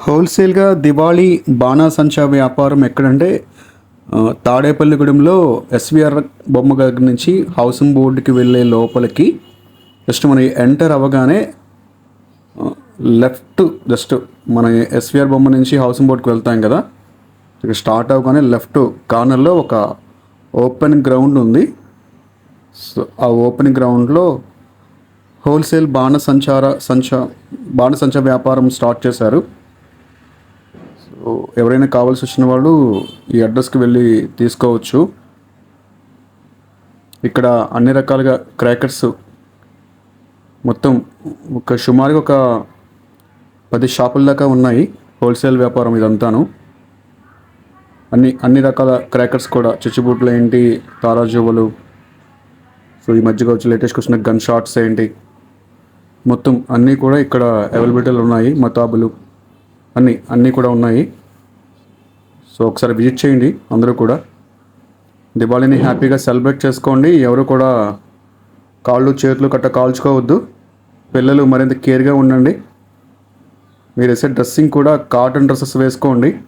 హోల్సేల్గా దివాళీ బాణాసంచా వ్యాపారం ఎక్కడంటే తాడేపల్లిగూడెంలో ఎస్విఆర్ బొమ్మ దగ్గర నుంచి హౌసింగ్ బోర్డుకి వెళ్ళే లోపలికి జస్ట్ మనం ఎంటర్ అవ్వగానే లెఫ్ట్ జస్ట్ మన ఎస్విఆర్ బొమ్మ నుంచి హౌసింగ్ బోర్డుకి వెళ్తాం కదా. ఇక స్టార్ట్ అవ్వగానే లెఫ్ట్ కార్నర్లో ఒక ఓపెన్ గ్రౌండ్ ఉంది. సో ఆ ఓపెన్ గ్రౌండ్లో హోల్సేల్ బాణ సంచార సంచ బాణ సంచ వ్యాపారం స్టార్ట్ చేశారు. ఎవరైనా కావాల్సి వచ్చిన వాళ్ళు ఈ అడ్రస్కి వెళ్ళి తీసుకోవచ్చు. ఇక్కడ అన్ని రకాలుగా క్రాకర్స్ మొత్తం ఒక సుమారుగా ఒక పది షాపుల దాకా ఉన్నాయి హోల్సేల్ వ్యాపారం ఇదంతాను. అన్ని అన్ని రకాల క్రాకర్స్ కూడా చిచ్చుబుట్లు ఏంటి తారాజువ్వలు సో ఈ మధ్యగా వచ్చి లేటెస్ట్ వచ్చిన గన్ షాట్స్ ఏంటి మొత్తం అన్నీ కూడా ఇక్కడ అవైలబిలిటీలు ఉన్నాయి మతాబులు. అన్నీ అన్నీ కూడా ఉన్నాయి. సో ఒకసారి విజిట్ చేయండి అందరూ కూడా. దివాళీని హ్యాపీగా సెలబ్రేట్ చేసుకోండి. ఎవరు కూడా కాళ్ళు చేతులు కట్ట కాల్చుకోవద్దు. పిల్లలు మరింత కేర్గా ఉండండి. మీరు వేసే డ్రెస్సింగ్ కూడా కాటన్ డ్రెస్సెస్ వేసుకోండి.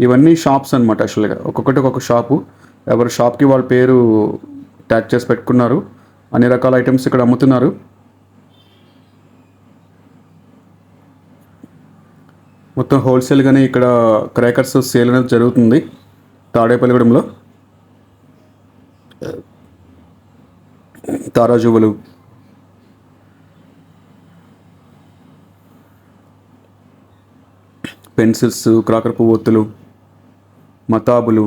ఇవన్నీ షాప్స్ అనమాట యాక్చువల్గా. ఒక్కొక్కటి ఒక్కొక్క షాపు. ఎవరి షాప్కి వాళ్ళ పేరు ట్యాగ్ చేసి పెట్టుకున్నారు. అన్ని రకాల ఐటమ్స్ ఇక్కడ అమ్ముతున్నారు. మొత్తం హోల్సేల్గానే ఇక్కడ క్రాకర్స్ సేల్ అనేది జరుగుతుంది తాడేపల్లిగూడెంలో. తారాజువులు పెన్సిల్స్ క్రాకర్ పువ్వొత్తులు మతాబులు.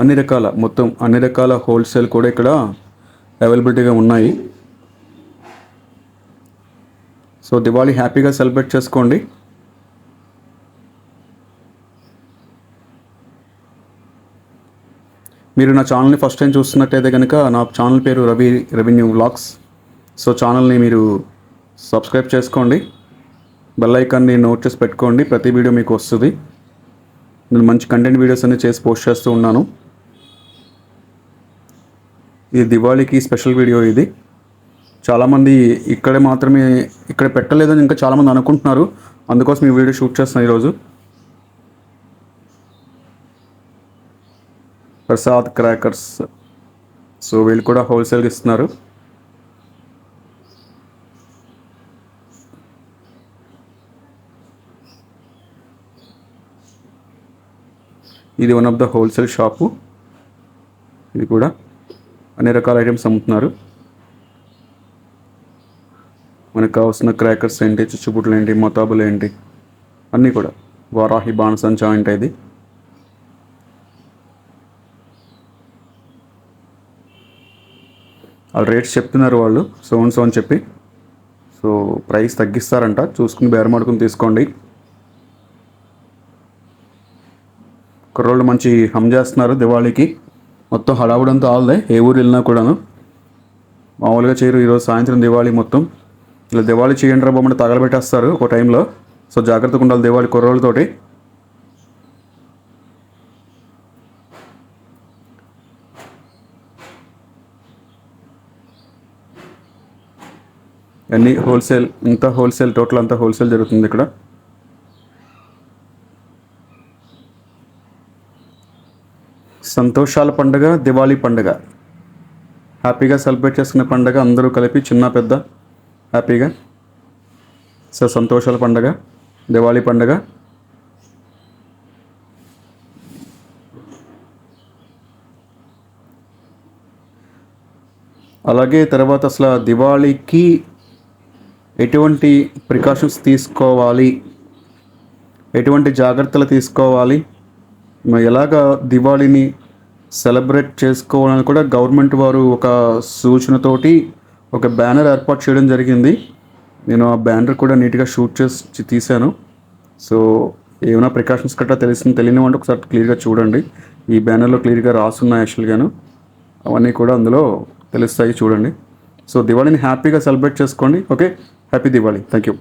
అన్ని రకాల మొత్తం అన్ని రకాల హోల్సేల్ కూడా ఇక్కడ అవైలబిలిటీగా ఉన్నాయి. సో దివాళీ హ్యాపీగా సెలబ్రేట్ చేసుకోండి. మీరు నా ఛానల్ని ఫస్ట్ టైం చూస్తున్నట్టయితే కనుక నా ఛానల్ పేరు రవి రెవెన్యూ వ్లాగ్స్. సో ఛానల్ని మీరు సబ్స్క్రైబ్ చేసుకోండి. బెల్ ఐకాన్ని నోట్ చేసి పెట్టుకోండి. ప్రతి వీడియో మీకు వస్తుంది. నేను మంచి కంటెంట్ వీడియోస్ అన్ని చేసి పోస్ట్ చేస్తూ ఉన్నాను. ఇది దివాళీకి స్పెషల్ వీడియో ఇది. చాలామంది ఇక్కడే మాత్రమే ఇక్కడ పెట్టలేదని ఇంకా చాలామంది అనుకుంటున్నారు. అందుకోసం ఈ వీడియో షూట్ చేస్తున్నాను ఈరోజు. ప్రసాద్ క్రాకర్స్. సో వీళ్ళు కూడా హోల్సేల్గా ఇస్తున్నారు. ఇది one of the wholesale shop ఇది కూడా అన్ని రకాల ఐటమ్స్ అమ్ముతున్నారు. మనకు కావాల్సిన క్రాకర్స్ ఏంటి చుచ్చుబుట్లు ఏంటి మొతాబులు ఏంటి అన్నీ కూడా వారాహి బాణసంచా అంటే ఇది. వాళ్ళు రేట్స్ చెప్తున్నారు వాళ్ళు సోన్ సోన్ చెప్పి. సో ప్రైస్ తగ్గిస్తారంట చూసుకుని బేరమాడుకుని తీసుకోండి. కుర్రోళ్ళు మంచి హమ్ చేస్తున్నారు దివాళీకి. మొత్తం హడావుడంతా ఆల్దే ఏ ఊరు వెళ్ళినా కూడాను. మామూలుగా చేయరు ఈరోజు సాయంత్రం దివాళీ మొత్తం. ఇలా దివాళీ చేయండి రా బొమ్మని తగలబెట్టేస్తారు ఒక టైంలో. సో జాగ్రత్తగా ఉండాలి దివాళీ కుర్రోళ్ళతోటి. అన్ని హోల్సేల్ ఇంత హోల్సేల్ టోటల్ అంతా హోల్సేల్ జరుగుతుంది ఇక్కడ. సంతోషాల పండుగ దివాళీ పండుగ. హ్యాపీగా సెలబ్రేట్ చేసుకునే పండుగ అందరూ కలిపి చిన్న పెద్ద హ్యాపీగా? సో సంతోషాల పండుగ దివాళీ పండగ. అలాగే తర్వాత అసలు దివాళీకి ఎటువంటి ప్రికాషన్స్ తీసుకోవాలి? ఎటువంటి జాగ్రత్తలు తీసుకోవాలి? ఎలాగ దివాళీని సెలబ్రేట్ చేసుకోవాలని కూడా గవర్నమెంట్ వారు ఒక సూచనతోటి ఒక బ్యానర్ ఏర్పాటు చేయడం జరిగింది. నేను ఆ బ్యానర్ కూడా నీట్గా షూట్ చేసి తీశాను. సో ఏమైనా ప్రికాషన్స్ గట్రా తెలిసిన తెలియని అంటే ఒకసారి క్లియర్గా చూడండి. ఈ బ్యానర్లో క్లియర్గా రాసున్నాయి యాక్చువల్గాను అవన్నీ కూడా అందులో తెలుస్తాయి చూడండి. సో దివాళీని హ్యాపీగా సెలబ్రేట్ చేసుకోండి. Okay? Happy Diwali. Thank you